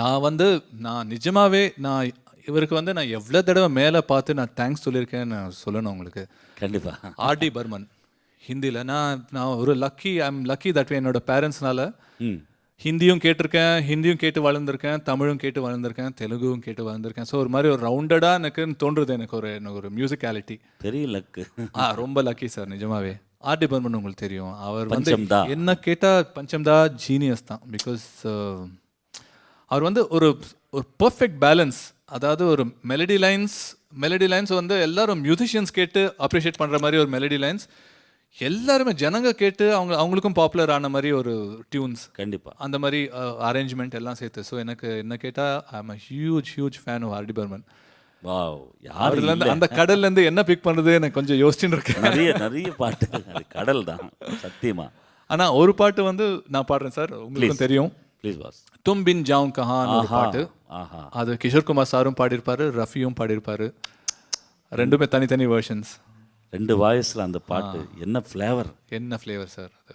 நான் வந்து நான் நிஜமாவே நான் இவருக்கு வந்து நான் எவ்வளோ தடவை மேலே பார்த்து நான் தேங்க்ஸ் சொல்லியிருக்கேன்னு நான் சொல்லணும் உங்களுக்கு. கண்டிப்பா. ஆர்டி பர்மன் ஹிந்தியில். நான் நான் ஒரு lucky I am lucky that என்னோட பேரண்ட்ஸ்னால ஹிந்தியும் கேட்டிருக்கேன் ஹிந்தியும் கேட்டு வளர்ந்துருக்கேன் தமிழும் கேட்டு வளர்ந்துருக்கேன் தெலுங்கும் கேட்டு வளர்ந்துருக்கேன். ஸோ ஒரு மாதிரி ஒரு ரவுண்டடாக எனக்குன்னு தோன்றுது எனக்கு ஒரு எனக்கு ஒரு மியூசிக்காலிட்டி பெரிய லக்கு ஆ ரொம்ப லக்கி சார் நிஜமாவே. ஆர்ட் டிபார்ட்மெண்ட் உங்களுக்கு தெரியும். அவர் வந்து. என்ன கேட்டால் பஞ்சம்தா ஜீனியஸ் தான். பிகாஸ் அவர் வந்து ஒரு ஒரு பர்ஃபெக்ட் பேலன்ஸ் அதாவது ஒரு மெலடி லைன்ஸ் மெலடி லைன்ஸ் வந்து எல்லாரும் மியூசிஷியன்ஸ் கேட்டு அப்ரிஷியேட் பண்ணுற மாதிரி ஒரு மெலடி லைன்ஸ் எல்லாருமே ஜனங்க கேட்டு அவங்க அவங்களுக்கும் பாப்புலர் ஆன மாதிரி ஒரு டியூன்ஸ் கண்டிப்பா. அந்த மாதிரி அரேஞ்ச்மெண்ட் எல்லாம் சேர்த்து. ஸோ எனக்கு என்ன கேட்டால் I am huge huge fan of RD Burman wow யாரு அவர்ல இருந்து அந்த கடல்ல இருந்து என்ன பிக் பண்ணுறது எனக்கு கொஞ்சம் யோசிச்சுட்டு இருக்கேன். நிறைய நிறைய பாட்டு. கடல் தான் சத்தியமா. ஆனா ஒரு பாட்டு வந்து நான் பாடுறேன் சார். உங்களுக்கும் தெரியும். ப்ளீஸ் பாஸ் தும் பின் ஜாவும் கஹான் ஒரு பாட்டு ஆஹா அது கிஷோர் குமார் சாரும் பாடியிருப்பாரு ரஃபியும் பாடியிருப்பாரு ரெண்டுமே தனித்தனி வெர்ஷன்ஸ் ரெண்டு வாய்ஸ்ல அந்த பாட்டு என்ன ஃப்ளேவர் என்ன ஃப்ளேவர் சார்